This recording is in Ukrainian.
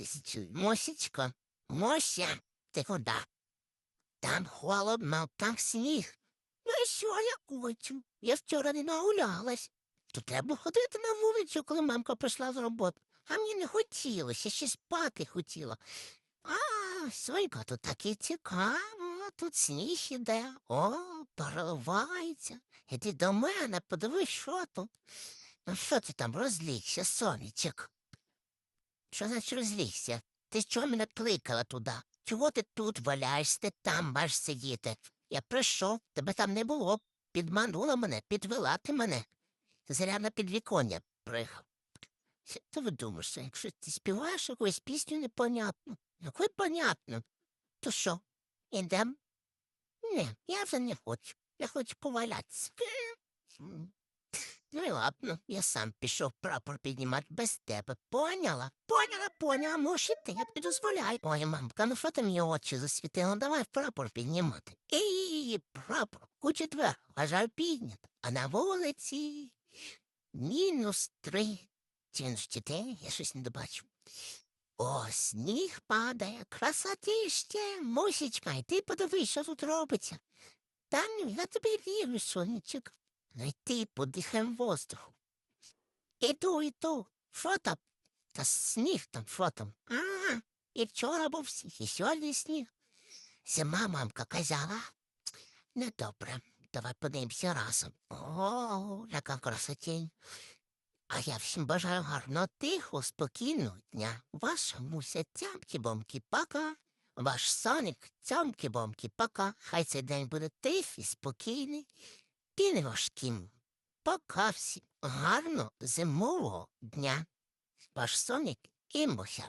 Тисячу. Мосічка, Мося, ти куди? Там холодно, там сніг. Ну і що я хочу? Я вчора не нагулялась. То треба ходити на вулицю, коли мамка прийшла з роботи. А мені не хотілося, ще спати хотіла. А, Сонька, тут таке цікаво, тут сніг іде, о, переливається. Іди до мене, подивись, що тут. Ну що ти там розлігся, сонечок? Що значить розлігся? Ти чого мене кликала туди? Чого ти тут валяєшся, ти там маєш сидіти? Я прийшов, тебе там не було. Підманула мене, підвела ти мене. Зря на підвіконня приїхав. Що ти видумаєш, якщо ти співаєш якусь пісню непонятну, яку понятно, то що, ідем? Ні, я вже не хочу. Я хочу повалятися. Ну і ладно, я сам пішов прапор піднімати без тебе. Поняла? Поняла, поняла, можеш іти, я тобі дозволяю. Ой, мамка, ну що ти мені очі засвітила? Давай прапор піднімати. І прапор у четвер, вважаю, піднят. А на вулиці мінус три. Чотири? Я щось не добачив. О, сніг падає, красотіще, мусічка, і ти подивись, що тут робиться. Там я тобі вірю, сонечок. Ну й ти подихаєм воздуху. Іду, іду. Що там? Та сніг там, що там? А, і вчора був сніг, і сьогодні сніг. Зима мамка казала. Недобре, давай подивимося разом. О, яка красотень. А я всім бажаю гарного, тихого, спокійного дня. Ваша муся тямки-бомки пока. Ваш соник цямки-бомки пока. Хай цей день буде тихий, спокійний і не важким. покався гарно зимового дня. Ваш соник і муся.